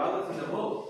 others in the world.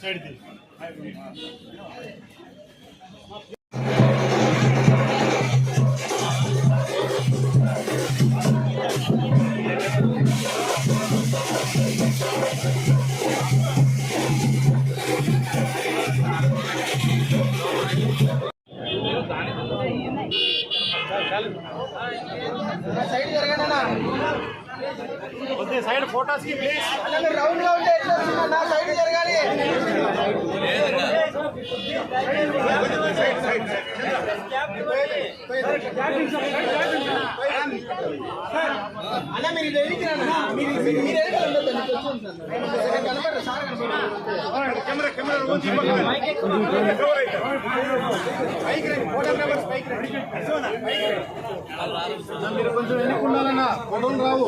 Side side ఫోటోస్కి please రౌండ్గా ఉంటే ఎట్లా? నా సైడ్ జరగాలి. అన్న మీరు మీరు మీరు మీరు ఎదిగి ఉండొద్దు నీకు వచ్చి ఉంటాను కనపడరు సార్ కనపడరు కెమెరా కెమెరా రోజు ఇవ్వకండి మీరు కొంచెం ఎన్నుకున్నారన్న ఫోటోలు రావు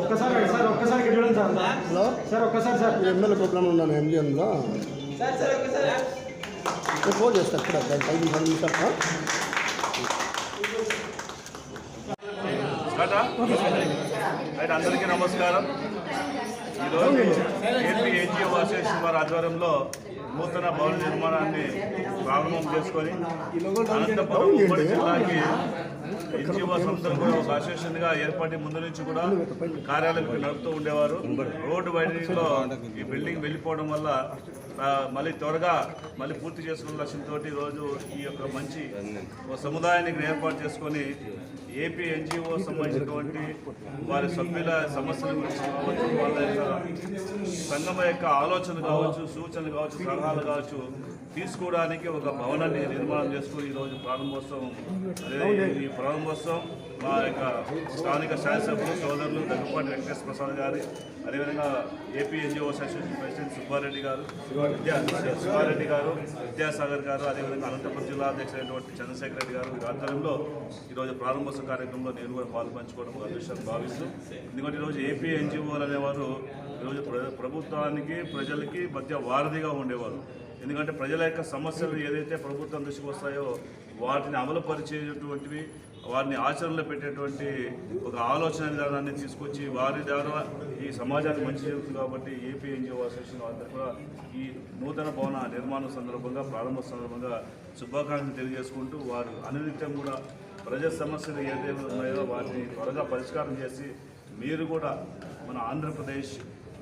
ఒక్కసారి సార్ ఒక్కసారి చూడండి సార్ హలో సార్ ఒక్కసారి సార్ ఎమ్మెల్యే ప్రోగ్రామ్ ఉన్నాను ఎంజిఎంలో నేను ఫోన్ చేస్తాను ఇక్కడ ఐదు పది నిమిషాలు ఆ? కాదా? అయితే అందరికీ నమస్కారం. ఈరోజు ఏపీ ఎన్జిఓ అసోసియేషన్ వారి ఆధ్వర్యంలో నూతన భవన నిర్మాణాన్ని ప్రారంభం చేసుకొని అనంతపురం ఉమ్మడి జిల్లాకి ఎన్జిఓ సంస్థలు కూడా ఒక అసోసియేషన్గా ఏర్పడి ముందు నుంచి కూడా కార్యాలయం నడుపుతూ ఉండేవారు. రోడ్డు వైడనింగ్లో ఈ బిల్డింగ్ వెళ్ళిపోవడం వల్ల మళ్ళీ త్వరగా మళ్ళీ పూర్తి చేసుకున్న లక్ష్యంతో రోజు ఈ యొక్క మంచి ఒక సముదాయాన్ని ఇక్కడ ఏర్పాటు చేసుకొని ఏపీ ఎన్జిఓ సంబంధించినటువంటి వారి సభ్యుల సమస్యల గురించి కావచ్చు వాళ్ళ యొక్క సంఘం యొక్క ఆలోచనలు కావచ్చు సూచనలు కావచ్చు సలహాలు కావచ్చు తీసుకోవడానికి ఒక భవనాన్ని నిర్మాణం చేసుకుని ఈరోజు ప్రారంభోత్సవం అదే ఈ ప్రారంభోత్సవం మా యొక్క స్థానిక శాసనసభ్యులు సోదరులు దగ్గుపాటి వెంకటేశ్వర ప్రసాద్ గారి అదేవిధంగా AP NGO association president Subba Reddy garu Vidya Subba Reddy గారు విద్యాసాగర్ గారు అదేవిధంగా అనంతపురం జిల్లా అధ్యక్షుడైనటువంటి చంద్రశేఖర్ రెడ్డి గారు వీరి ఆధ్వర్యంలో ఈరోజు ప్రారంభోత్సవ కార్యక్రమంలో నేను కూడా పాలు పంచుకోవడం ఒక అదృష్టం భావిస్తూ ఎందుకంటే ఈరోజు ఏపీ ఎన్జిఓలు అనేవారు ఈరోజు ప్ర- ప్రభుత్వానికి ప్రజలకి మధ్య వారధిగా ఉండేవారు. ఎందుకంటే ప్రజల యొక్క సమస్యలు ఏదైతే ప్రభుత్వం దృష్టికి వస్తాయో వాటిని అమలుపరిచేటువంటివి వారిని ఆచరణలో పెట్టేటువంటి ఒక ఆలోచన విధానాన్ని తీసుకొచ్చి వారి ద్వారా ఈ సమాజానికి మంచి జరుగుతుంది కాబట్టి ఏపీ ఎన్జిఓ అసోసియేషన్ వారి కూడా ఈ నూతన భవన నిర్మాణం సందర్భంగా ప్రారంభ సందర్భంగా శుభాకాంక్షలు తెలియజేసుకుంటూ వారు అనునిత్యం కూడా ప్రజా సమస్యలు ఏదైతే ఉన్నాయో వాటిని త్వరగా పరిష్కారం చేసి మీరు కూడా మన ఆంధ్రప్రదేశ్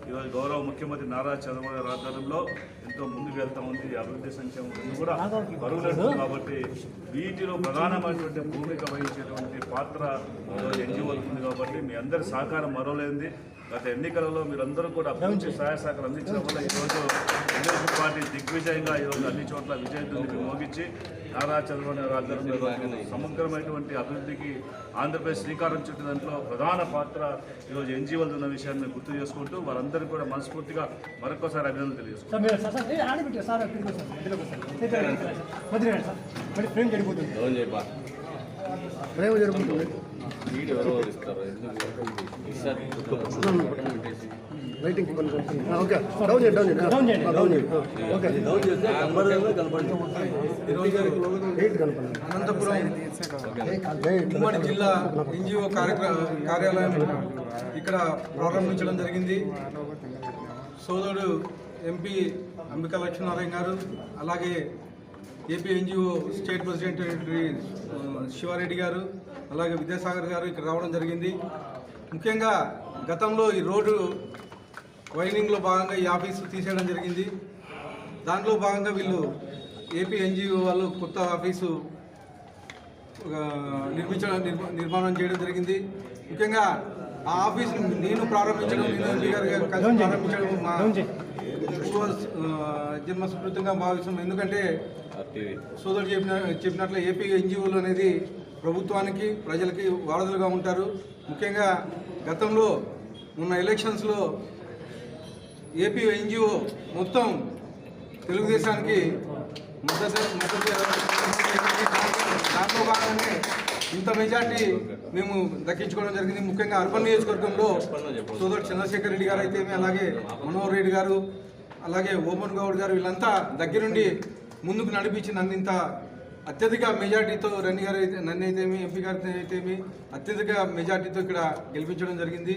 ఈరోజు గౌరవ ముఖ్యమంత్రి నారా చంద్రబాబు నాయుడు ఆధ్వర్యంలో ఎంతో ముందుకు వెళ్తా ఉంది. అభివృద్ధి సంక్షేమం కూడా బరువులేదు కాబట్టి వీటిలో ప్రధానమైనటువంటి భూమిక వహించేటువంటి పాత్ర ఈరోజు ఎన్జిఓలకు ఉంది కాబట్టి మీ అందరి సహకారం మరోలేంది గత ఎన్నికలలో మీరందరూ కూడా పూర్తి సహాయ సహకారం అందించడం వల్ల ఈరోజు తెలుగుదేశం పార్టీ దిగ్విజయంగా ఈరోజు అన్ని చోట్ల విజయదుందుకు మోగించి నారా చంద్రబాబు నాయుడు ఆధ్వర్యంలో సమగ్రమైనటువంటి అభివృద్ధికి ఆంధ్రప్రదేశ్ శ్రీకారం చుట్టిన దాంట్లో ప్రధాన పాత్ర ఈరోజు ఎన్జిఓలు ఉన్న విషయాన్ని మేము గుర్తు చేసుకుంటూ వారందరికీ కూడా మనస్ఫూర్తిగా మరొకసారి అభినందనలు తెలియజేస్తున్నాం. Lighting okay. డౌన్ చేయండి డౌన్ చేయండి. డౌన్ చేయండి. ఓకే. డౌన్ చేస్తే ఎయిట్ కనపడండి అనంతపురం ఉమ్మడి జిల్లా ఎన్జిఓ కార్యక్రమ కార్యాలయం ఇక్కడ ప్రారంభించడం జరిగింది. సోదరుడు ఎంపీ అంబికా లక్ష్మీనారాయణ గారు అలాగే AP NGO state president Siva Reddy garu అలాగే విద్యాసాగర్ గారు ఇక్కడ రావడం జరిగింది. ముఖ్యంగా గతంలో ఈ రోడ్డు వైనింగ్లో భాగంగా ఈ ఆఫీసు తీసేయడం జరిగింది. దాంట్లో భాగంగా వీళ్ళు ఏపీ ఎన్జిఓ వాళ్ళు కొత్త ఆఫీసు నిర్మించడం నిర్మ- నిర్మాణం చేయడం జరిగింది. ముఖ్యంగా ఆ ఆఫీస్ నేను ప్రారంభించడం నేను ఎంపీ గారు కలిసి ప్రారంభించడం మా జన్మ సుకృతంగా భావిస్తున్నాం. ఎందుకంటే సోదరుడు చెప్పిన చెప్పినట్లు ఏపీ ఎన్జిఓలు అనేది ప్రభుత్వానికి ప్రజలకి వారధులుగా ఉంటారు. ముఖ్యంగా గతంలో ఉన్న ఎలక్షన్స్లో ఏపీ ఎన్జిఓ మొత్తం తెలుగుదేశానికి మద్దతు మద్దతు దాంట్లో భాగంగానే ఇంత మెజార్టీ మేము దక్కించుకోవడం జరిగింది. ముఖ్యంగా అర్బన్ నియోజకవర్గంలో సోదరు చంద్రశేఖర్ రెడ్డి గారు అయితే అలాగే మనోహర్ రెడ్డి గారు అలాగే ఓమన్ గౌడ్ గారు వీళ్ళంతా దగ్గరుండి ముందుకు నడిపించి నన్ను ఇంత అత్యధిక మెజార్టీతో రన్ని గారు అయితే నన్ను అయితేమి ఎంపీ గారి అయితేమి అత్యధిక మెజార్టీతో ఇక్కడ గెలిపించడం జరిగింది.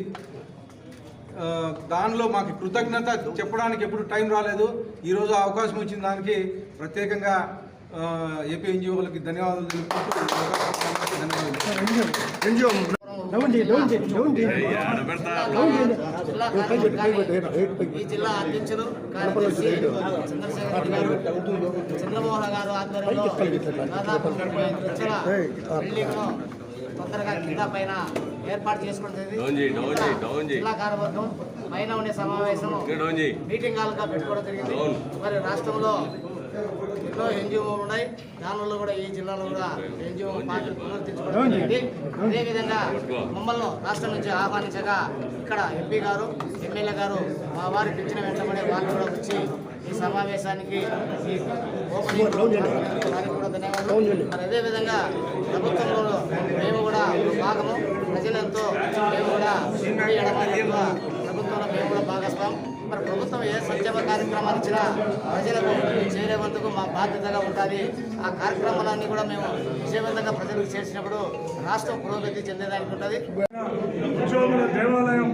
దానిలో మాకు కృతజ్ఞత చెప్పడానికి ఎప్పుడు టైం రాలేదు. ఈరోజు అవకాశం వచ్చిన దానికి ప్రత్యేకంగా ఏపీ ఎన్జిఓలకి ధన్యవాదాలు తెలుపుకుంటూ ఈ జిల్లా అధ్యక్షులు చంద్రశేఖర్ గారు చంద్రమోహన్ గారు ఆధ్వర్యంలో దాదాపు ముప్పై ఐదు లక్షల బిల్డింగ్ను తొందరగా కింద పైన ఏర్పాటు చేయి. జిల్లా కార్యవర్గం పైన ఉండే సమావేశం మీటింగ్ హాల్గా పెట్టుకోవడం జరిగింది. మరి రాష్ట్రంలో ఎన్నో ఎన్జిఓలు ఉన్నాయి. దానిలో కూడా ఈ జిల్లాలో కూడా ఎన్జిఓ పార్టీ పునరుద్ధరించుకోవడం జరిగింది. అదేవిధంగా మమ్మల్ని రాష్ట్రం నుంచి ఆహ్వానించగా ఇక్కడ ఎంపీ గారు ఎమ్మెల్యే గారు మా వారి పిలిచిన వెంటనే వాళ్ళు కూడా వచ్చి ఈ సమావేశానికి ఈ ఓపెనింగ్ వారికి కూడా ధన్యవాదాలు. అదేవిధంగా ప్రభుత్వంలో మేము కూడా భాగము. ప్రజలెంతో మేము కూడా ప్రభుత్వంలో మేము కూడా భాగస్వాం మరి ప్రభుత్వం ఏ సంక్షేమ కార్యక్రమాలు ఇచ్చినా ప్రజలకు చేరేందుకు మా బాధ్యతగా ఉంటుంది ఆ కార్యక్రమాలన్నీ కూడా మేము విజయవంతంగా ప్రజలకు చేసినప్పుడు రాష్ట్రం పురోగతి చెందేదానికి ఉంటుంది. ఉద్యోగుల దేవాలయం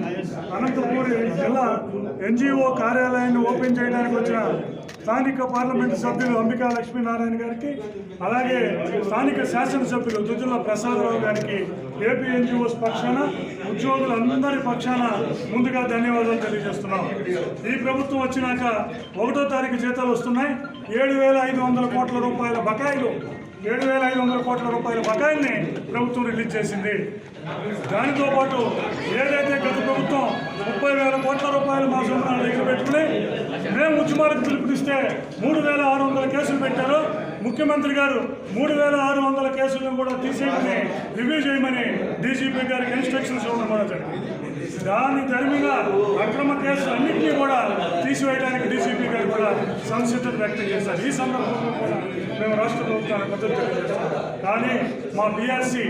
అనంతపూర్ జిల్లా ఎన్జిఓ కార్యాలయాన్ని ఓపెన్ చేయడానికి వచ్చిన స్థానిక పార్లమెంటు సభ్యులు అంబికా లక్ష్మీనారాయణ గారికి అలాగే స్థానిక శాసనసభ్యులు దుద్దుల ప్రసాదరావు గారికి ఏపీ ఎన్జిఓస్ పక్షాన ఉద్యోగులందరి పక్షాన ముందుగా ధన్యవాదాలు తెలియజేస్తున్నాం. ఈ ప్రభుత్వం వచ్చినాక ఒకటో తారీఖు జీతాలు వస్తున్నాయి. ఏడు వేల ఐదు వందల కోట్ల రూపాయల బకాయిలు ఏడు వేల ఐదు వందల కోట్ల రూపాయల బకాయిల్ని ప్రభుత్వం రిలీజ్ చేసింది. దానితో పాటు ఏదైతే గత ప్రభుత్వం ముప్పై వేల కోట్ల రూపాయలు మా సొంతాన్ని దగ్గర పెట్టుకుని మేము ఉద్యమాలకు పిలుపునిస్తే మూడు వేల ఆరు వందల కేసులు పెట్టారు. ముఖ్యమంత్రి గారు మూడు వేల ఆరు వందల కేసులను కూడా తీసేయమని రివ్యూ చేయమని డీజీపీ గారికి ఇన్స్ట్రక్షన్స్ ఇవ్వడం కూడా జరిగింది. దాని ధర్మంగా అక్రమ కేసులు అన్నింటినీ కూడా తీసివేయడానికి డీజీపీ గారు కూడా సంసిద్ధత వ్యక్తం చేశారు. ఈ సందర్భంలో కూడా మేము రాష్ట్ర ప్రభుత్వానికి మద్దతు తెలియజేస్తాం కానీ మా బీఆర్సీ